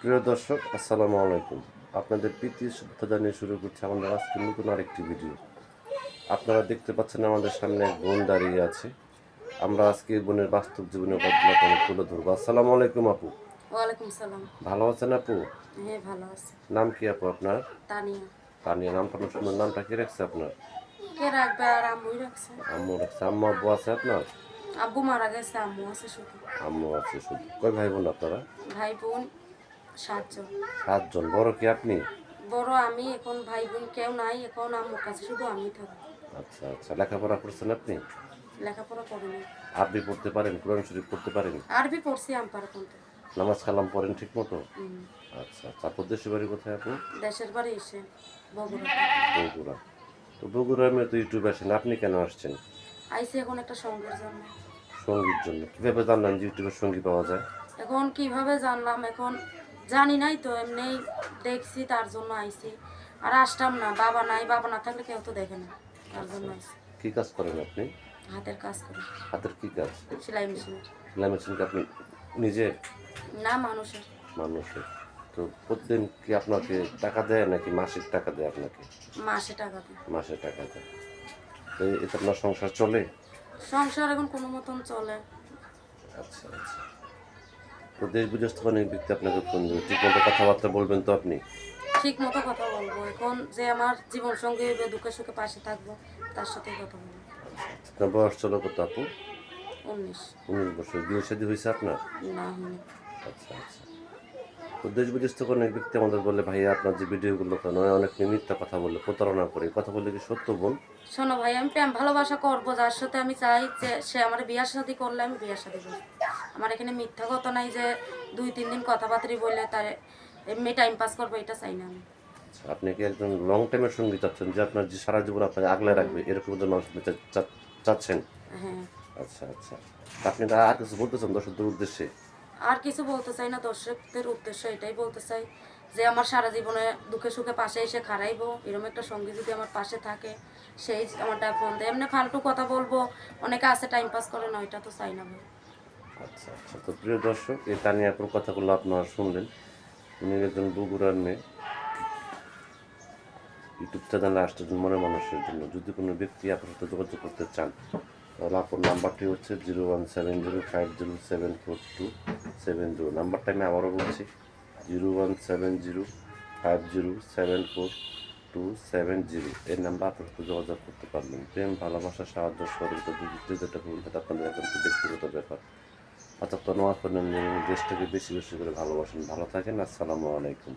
প্রিয় দর্শক আসসালামু আলাইকুম। আপনাদের প্রীতি শুভেচ্ছা জানিয়ে শুরু করছি আমাদের আজকে নতুন আরেকটি ভিডিও। আপনারা দেখতে পাচ্ছেন আমাদের সামনে এক বোন দাঁড়িয়ে আছে। আমরা আজকে বোনের বাস্তব জীবনের ঘটনা তুলে ধরবো। আসসালামু আলাইকুম আপু। ওয়ালাইকুম সালাম ভালো আছেন আপু? হ্যাঁ ভালো আছে। নাম কি আপু আপনার? তানিয়া। তানিয়া নামটা অনেক সুন্দর নামটা কি রাখছে আপনার? কে রাখবে আর আম্মুই রাখছে। আম্মু রাখছে। আম্মু আব্বু আছে আপনার? আব্বু মারা গেছে আম্মু আছে শুধু। আম্মু আছে শুধু। কয় ভাই বোন আপনারা? ভাই বোন সাতজন। সাতজন। বড় কি আপনি? বড় আমি এখন ভাই বোন কেউ নাই এখন আমার কাছে শুধু আমি থাকি। আচ্ছা আচ্ছা। লেখাপড়া করছেন আপনি? লেখাপড়া করিনি আরবি পড়তে পারেন কোরআন শরীফ পড়তে পারেন? আরবি পড়ছি আম্পার কোনটা নামাজ কালাম পড়েন ঠিক মতো? আচ্ছা আচ্ছা। দেশের বাড়ি কোথায় আপনি? দেশের বাড়ি এসে বগুড়া। বগুড়া। তো বগুড়ার মেয়ে তো ইউটিউবে আসেন আপনি কেন আসছেন? আইসি এখন একটা সঙ্গের জন্য। সঙ্গীর জন্য। কীভাবে জানলেন যে ইউটিউবে সঙ্গী পাওয়া যায়? এখন কীভাবে জানলাম এখন জানি নাই তো এমনি দেখছি তার জন্য আইছি। আর আসতাম না বাবা নাই বাবা না থাকলে কেউ তো দেখে না তার জন্য আইসি কী কাজ করেন আপনি? হাতের কাজ করি। হাতের কী কাজ? সেলাই মেশিন। সেলাই মেশিনকে আপনি নিজে? না মানুষের। মানুষের। তো প্রতিদিন কি আপনাকে টাকা দেয় নাকি মাসিক টাকা দেয় আপনাকে? মাসে টাকা দেয়। মাসে টাকা দেয়। তো এতে আপনার সংসার চলে? সংসার এখন কোনো মতন চলে। আচ্ছা আচ্ছা। তো দেশ অনেক ব্যক্তি আপনাকে ফোন দেবে। ঠিক মতো কথাবার্তা বলবেন তো আপনি? ঠিক মতো কথা বলব। এখন যে আমার জীবন সঙ্গী হইবে দুঃখে সুখে পাশে থাকব তার সাথে কথা বলব। আপনার বয়স চলো কত আপু? উনিশ। উনিশ বছর। বিয়ে শাদী হয়েছে আপনার? না হয়নি। আচ্ছা আচ্ছা। তো দেশ বিদেশ থেকে অনেক ব্যক্তি আমাদের বলে ভাই আপনার যে ভিডিওগুলো কেন অনেক মিথ্যা কথা বলে প্রতারণা করে। কথা বলে কি সত্য বল শোনো ভাই আমি প্রেম ভালোবাসা করব। যার সাথে আমি চাই যে সে আমার বিয়ার সাথে করলে আমি বিয়ার সাথে করব। আমার এখানে মিথ্যা কথা নাই যে দুই তিন দিন কথাবার্তা বললে তার এমনি টাইম পাস করব এটা চাই না আমি। আচ্ছা, আপনি কি একজন লং টাইমের সঙ্গী চাচ্ছেন যে আপনার যে সারা জীবন আপনাকে আগলে রাখবে এরকম একজন মানুষ চাচ্ছেন? হ্যাঁ। আচ্ছা আচ্ছা। আপনি আর কিছু বলতেছেন দর্শকদের উদ্দেশ্যে? আর কিছু বলতে চাই না দর্শকদের উদ্দেশ্য এটাই বলতে চাই যে আমার সারা জীবনে দুঃখে সুখে পাশে এসে খারাইবো এরকম একটা সঙ্গী যদি আমার পাশে থাকে সেই আমারটা ফোন দেয়। এমনি ফালতু কথা বলব অনেকে আছে টাইম পাস করে না ওইটা তো চাই না ভাই আচ্ছা আচ্ছা। তো প্রিয় দর্শক, এই তানিয়াপুর কথাগুলো আপনারা শুনলেন। উনি একজন বগুড়ার মেয়ে। ইউটিউব চ্যানেলে আসতেছেন মনে মানুষের জন্য। যদি কোনো ব্যক্তি আপনার সাথে যোগাযোগ করতে চান, তাহলে আপনার নাম্বারটি হচ্ছে zero one seven zero five zero seven four two seven zero. নাম্বারটা আমি আবারও বলছি, zero one seven zero five zero seven four two seven zero. এই নাম্বার আপনার সাথে যোগাযোগ করতে পারবেন। প্রেম, ভালোবাসা, সাহায্য সহযোগিতা যদি যেটা করবেন সেটা আপনাদের এখন ব্যক্তিগত ব্যাপার। অর্থাৎ নামাজ পড়েন দেশটাকে বেশি বেশি করে ভালোবাসেন। ভালো থাকেন আসসালামু আলাইকুম।